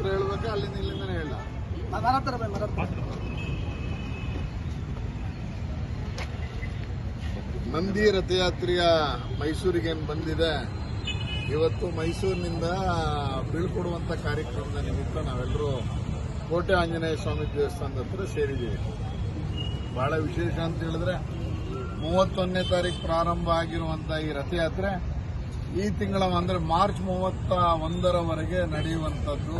ಹತ್ರ ಹೇಳ್ಬೇಕಾ ಅಲ್ಲಿಂದ ಇಲ್ಲಿಂದನೇ ಹೇಳ. ನಂದಿ ರಥಯಾತ್ರೆಯ ಮೈಸೂರಿಗೆ ಏನ್ ಬಂದಿದೆ. ಇವತ್ತು ಮೈಸೂರಿನಿಂದ ಬೀಳ್ಕೊಡುವಂತ ಕಾರ್ಯಕ್ರಮದ ನಿಮಿತ್ತ ನಾವೆಲ್ಲರೂ ಕೋಟೆ ಆಂಜನೇಯ ಸ್ವಾಮಿ ದೇವಸ್ಥಾನದ ಹತ್ರ ಸೇರಿದ್ದೀವಿ. ಬಹಳ ವಿಶೇಷ ಅಂತ ಹೇಳಿದ್ರೆ ಮೂವತ್ತೊಂದನೇ ತಾರೀಕು ಪ್ರಾರಂಭ ಆಗಿರುವಂಥ ಈ ರಥಯಾತ್ರೆ ಈ ತಿಂಗಳ ಅಂದ್ರೆ ಮಾರ್ಚ್ ಮೂವತ್ತ ಒಂದರವರೆಗೆ ನಡೆಯುವಂತದ್ದು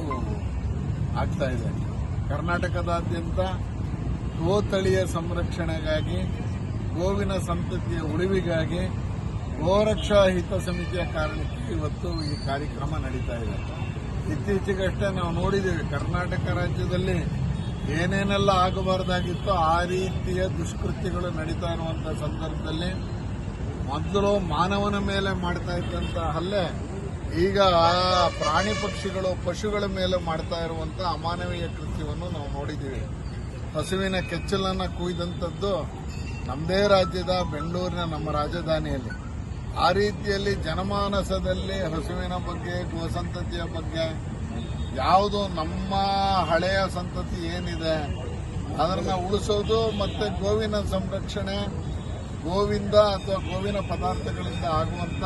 ಆಗ್ತಾ ಇದೆ. ಕರ್ನಾಟಕದಾದ್ಯಂತ ಗೋತಳಿಯ ಸಂರಕ್ಷಣೆಗಾಗಿ, ಗೋವಿನ ಸಂತತಿಯ ಉಳಿವಿಗಾಗಿ ಗೋರಕ್ಷಾ ಹಿತ ಸಮಿತಿಯ ಕಾರಣಕ್ಕೆ ಇವತ್ತು ಈ ಕಾರ್ಯಕ್ರಮ ನಡೀತಾ ಇದೆ. ಇತ್ತೀಚೆಗಷ್ಟೇ ನಾವು ನೋಡಿದ್ದೀವಿ, ಕರ್ನಾಟಕ ರಾಜ್ಯದಲ್ಲಿ ಏನೇನೆಲ್ಲ ಆಗಬಾರ್ದಾಗಿತ್ತೋ ಆ ರೀತಿಯ ದುಷ್ಕೃತ್ಯಗಳು ನಡೀತಾ ಇರುವಂತ ಸಂದರ್ಭದಲ್ಲಿ ಮೊದಲು ಮಾನವನ ಮೇಲೆ ಮಾಡ್ತಾ ಇದ್ದಂತ ಹಲ್ಲೆ, ಈಗ ಪ್ರಾಣಿ ಪಕ್ಷಿಗಳು ಪಶುಗಳ ಮೇಲೆ ಮಾಡ್ತಾ ಇರುವಂತ ಅಮಾನವೀಯ ಕೃತ್ಯವನ್ನು ನಾವು ನೋಡಿದ್ದೀವಿ. ಹಸುವಿನ ಕೆಚ್ಚಲನ್ನ ಕುಯ್ದಂಥದ್ದು ನಮ್ಮದೇ ರಾಜ್ಯದ ಬೆಂಗಳೂರಿನ ನಮ್ಮ ರಾಜಧಾನಿಯಲ್ಲಿ. ಆ ರೀತಿಯಲ್ಲಿ ಜನಮಾನಸದಲ್ಲಿ ಹಸುವಿನ ಬಗ್ಗೆ, ಗೋಸಂತತಿಯ ಬಗ್ಗೆ ಯಾವುದು ನಮ್ಮ ಹಳೆಯ ಸಂತತಿ ಏನಿದೆ, ಅದನ್ನ ಉಳಿಸೋದು ಮತ್ತೆ ಗೋವಿನ ಸಂರಕ್ಷಣೆ ಗೋವಿಂದ ಅಥವಾ ಗೋವಿನ ಪದಾರ್ಥಗಳಿಂದ ಆಗುವಂತ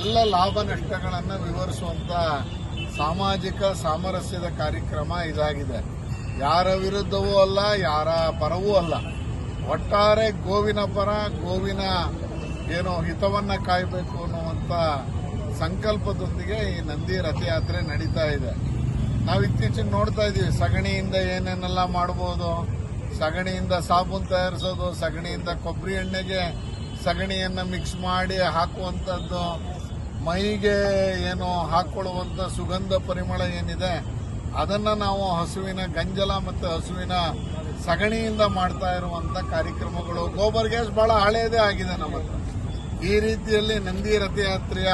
ಎಲ್ಲ ಲಾಭ ನಷ್ಟಗಳನ್ನು ವಿವರಿಸುವಂತ ಸಾಮಾಜಿಕ ಸಾಮರಸ್ಯದ ಕಾರ್ಯಕ್ರಮ ಇದಾಗಿದೆ. ಯಾರ ವಿರುದ್ಧವೂ ಅಲ್ಲ, ಯಾರ ಪರವೂ ಅಲ್ಲ. ಒಟ್ಟಾರೆ ಗೋವಿನ ಪರ, ಗೋವಿನ ಏನು ಹಿತವನ್ನ ಕಾಯಬೇಕು ಅನ್ನುವಂತ ಸಂಕಲ್ಪದೊಂದಿಗೆ ಈ ನಂದಿ ರಥಯಾತ್ರೆ ನಡೀತಾ ಇದೆ. ನಾವು ಇತ್ತೀಚೆಗೆ ನೋಡ್ತಾ ಇದೀವಿ ಸಗಣಿಯಿಂದ ಏನೇನೆಲ್ಲ ಮಾಡಬಹುದು ಸಗಣಿಯಿಂದ ಸಾಬೂನ್ ತಯಾರಿಸೋದು, ಸಗಣಿಯಿಂದ ಕೊಬ್ಬರಿ ಎಣ್ಣೆಗೆ ಸಗಣಿಯನ್ನ ಮಿಕ್ಸ್ ಮಾಡಿ ಹಾಕುವಂಥದ್ದು, ಮೈಗೆ ಏನು ಹಾಕ್ಕೊಳ್ಳುವಂಥ ಸುಗಂಧ ಪರಿಮಳ ಏನಿದೆ, ಅದನ್ನು ನಾವು ಹಸುವಿನ ಗಂಜಲ ಮತ್ತು ಹಸುವಿನ ಸಗಣಿಯಿಂದ ಮಾಡ್ತಾ ಇರುವಂಥ ಕಾರ್ಯಕ್ರಮಗಳು. ಗೋಬರ್ ಗ್ಯಾಸ್ ಭಾಳ ಹಳೆಯದೇ ಆಗಿದೆ ನಮ್ಮ ಈ ರೀತಿಯಲ್ಲಿ ನಂದಿ ರಥಯಾತ್ರೆಯ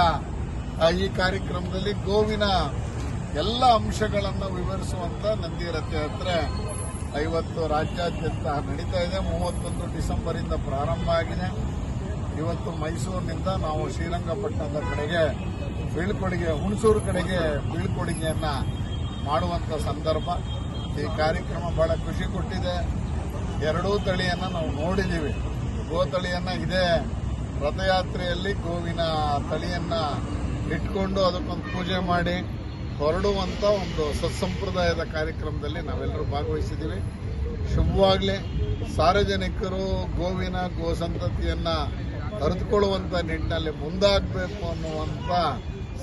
ಈ ಕಾರ್ಯಕ್ರಮದಲ್ಲಿ ಗೋವಿನ ಎಲ್ಲ ಅಂಶಗಳನ್ನು ವಿವರಿಸುವಂಥ ನಂದಿ ರಥಯಾತ್ರೆ. ಐವತ್ತು ರಾಜ್ಯಾದ್ಯಂತ ನಡೀತಾ ಇದೆ. ಮೂವತ್ತೊಂದು ಡಿಸೆಂಬರ್ ಇಂದ ಪ್ರಾರಂಭ ಆಗಿದೆ. ಇವತ್ತು ಮೈಸೂರಿನಿಂದ ನಾವು ಶ್ರೀರಂಗಪಟ್ಟಣದ ಕಡೆಗೆ ಬೀಳ್ಕೊಡುಗೆ, ಹುಣಸೂರು ಕಡೆಗೆ ಬೀಳ್ಕೊಡುಗೆಯನ್ನ ಮಾಡುವಂತ ಸಂದರ್ಭ. ಈ ಕಾರ್ಯಕ್ರಮ ಬಹಳ ಖುಷಿ ಕೊಟ್ಟಿದೆ. ಎರಡೂ ತಳಿಯನ್ನ ನಾವು ನೋಡಿದ್ದೀವಿ. ಗೋ ತಳಿಯನ್ನ ಇದೇ ರಥಯಾತ್ರೆಯಲ್ಲಿ ಗೋವಿನ ತಳಿಯನ್ನ ಇಟ್ಕೊಂಡು ಅದಕ್ಕೊಂದು ಪೂಜೆ ಮಾಡಿ ಹೊರಡುವಂತ ಒಂದು ಸತ್ಸಂಪ್ರದಾಯದ ಕಾರ್ಯಕ್ರಮದಲ್ಲಿ ನಾವೆಲ್ಲರೂ ಭಾಗವಹಿಸಿದ್ದೀವಿ. ಶುಭವಾಗಲಿ. ಸಾರ್ವಜನಿಕರು ಗೋವಿನ ಗೋ ಸಂತತಿಯನ್ನು ಅರಿತುಕೊಳ್ಳುವಂತ ನಿಟ್ಟಿನಲ್ಲಿ ಮುಂದಾಗಬೇಕು ಅನ್ನುವಂತ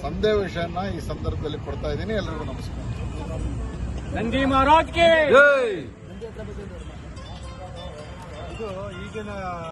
ಸಂದೇಶನ ಈ ಸಂದರ್ಭದಲ್ಲಿ ಕೊಡ್ತಾ ಇದ್ದೀನಿ. ಎಲ್ಲರಿಗೂ ನಮಸ್ಕಾರ. ನಂದಿ ಇದು ಈಗಿನ